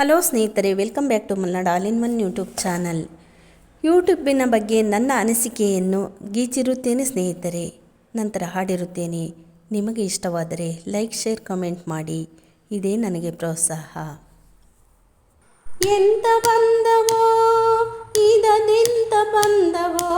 Hello ಸ್ನೇಹಿತರೆ welcome back to Malnad all in one YouTube channel ಯೂಟ್ಯೂಬಿನ ಬಗ್ಗೆ ನನ್ನ ಅನಿಸಿಕೆಯನ್ನು ಗೀಚಿರುತ್ತೇನೆ ಸ್ನೇಹಿತರೆ. ನಂತರ ಹಾಡಿರುತ್ತೇನೆ. ನಿಮಗೆ ಇಷ್ಟವಾದರೆ ಲೈಕ್ ಶೇರ್ ಕಮೆಂಟ್ ಮಾಡಿ. ಇದೇ ನನಗೆ ಪ್ರೋತ್ಸಾಹ. ಎಂತ ಬಂದವೋ ಇದನೆಂತ ಬಂದವೋ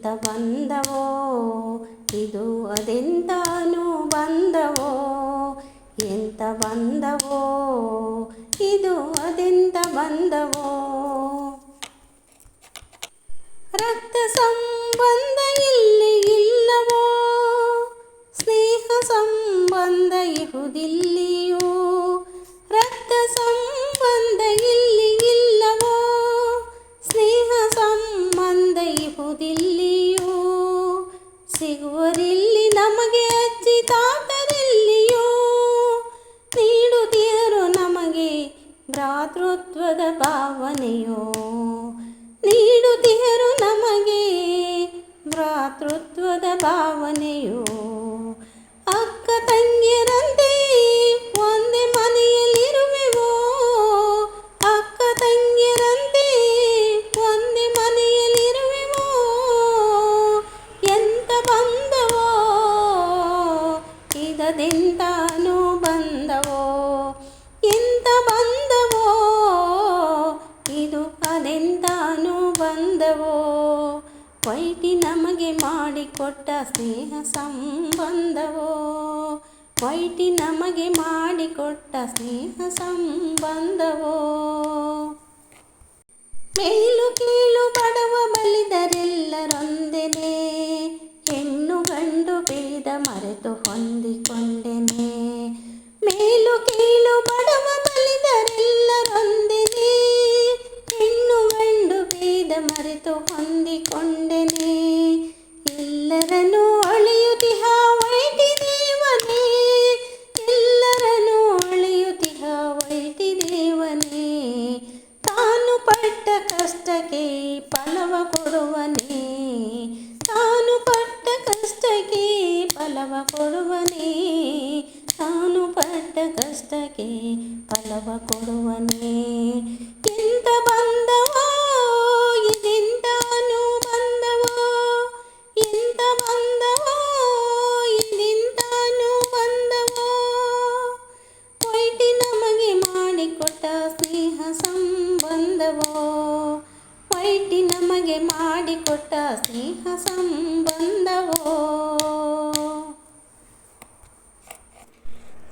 ಎಂತ ಬಂದವೋ, ಇದು ಅದೆಂತಾನು ಬಂದವೋ, ಎಂತ ಬಂದವೋ, ಇದು ಅದೆಂತ ಬಂದವೋ. ರಕ್ತ ಸಂಬಂಧ ಇಲ್ಲಿ ಇಲ್ಲವೋ, ಸ್ನೇಹ ಸಂಬಂಧ ಇಹುದಿಲ್ಲಿಯೋ ಭ್ರಾತೃತ್ವದ ಭಾವನೆಯೋ ನೀಡುತ್ತಿಹರು ನಮಗೆ ಭ್ರಾತೃತ್ವದ ಭಾವನೆಯೋ ಅಕ್ಕ ತಂಗಿಯರಂತೆ ವೈಟಿ ನಮಗೆ ಮಾಡಿಕೊಟ್ಟ ಸ್ನೇಹ ಸಂಬಂಧವೋ? ವೈಟಿ ನಮಗೆ ಮಾಡಿಕೊಟ್ಟ ಸ್ನೇಹ ಸಂಬಂಧವೋ? ಮೇಲು ಕೀಳು ಬಡವ ಬಲಿದರೆಲ್ಲರೊಂದೆನೆ, ಹೆಣ್ಣು ಗಂಡು ಬೇದ ಮರೆತು ಹೊಂದಿಕೊಂಡೆನೆ. ಮೇಲು ಕೀಳು ಬಡವ ಮರೆತು ಹೊಂದಿಕೊಂಡೆನೆ. ಎಲ್ಲರನ್ನೂ ಅಳೆಯುತಿಹ ವೈಟಿ ದೇವನೇ ಎಲ್ಲರನ್ನೂ ಅಳೆಯುತಿಹ ವೈಟಿ ದೇವನೇ ತಾನು ಪಟ್ಟ ಕಷ್ಟಕ್ಕೆ ಫಲವ ಕೊಡುವನೇ. ತಾನು ಪಟ್ಟ ಕಷ್ಟಕ್ಕೆ ಫಲವ ಕೊಡುವನೇ. ತಾನು ಪಟ್ಟ ಕಷ್ಟಕ್ಕೆ ಫಲವ ಕೊಡುವನೇ. ಎಂತ ಬಂದವೋ ಮಾಡಿಕೊಟ್ಟ ಸ್ನೇಹ ಸಂಬಂಧವೋ? ವೈಟಿ ನಮಗೆ ಮಾಡಿಕೊಟ್ಟ ಸ್ನೇಹ ಸಂಬಂಧವೋ?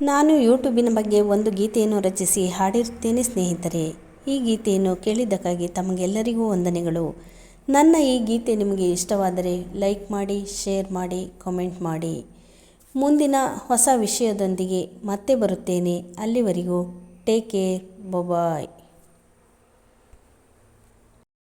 ನಾನು ಯೂಟ್ಯೂಬಿನ ಬಗ್ಗೆ ಒಂದು ಗೀತೆಯನ್ನು ರಚಿಸಿ ಹಾಡಿರುತ್ತೇನೆ ಸ್ನೇಹಿತರೆ. ಈ ಗೀತೆಯನ್ನು ಕೇಳಿದ್ದಕ್ಕಾಗಿ ತಮಗೆಲ್ಲರಿಗೂ ವಂದನೆಗಳು. ನನ್ನ ಈ ಗೀತೆ ನಿಮಗೆ ಇಷ್ಟವಾದರೆ ಲೈಕ್ ಮಾಡಿ, ಶೇರ್ ಮಾಡಿ, ಕಾಮೆಂಟ್ ಮಾಡಿ. ಮುಂದಿನ ಹೊಸ ವಿಷಯದೊಂದಿಗೆ ಮತ್ತೆ ಬರುತ್ತೇನೆ. ಅಲ್ಲಿವರೆಗೂ Take care. Bye bye.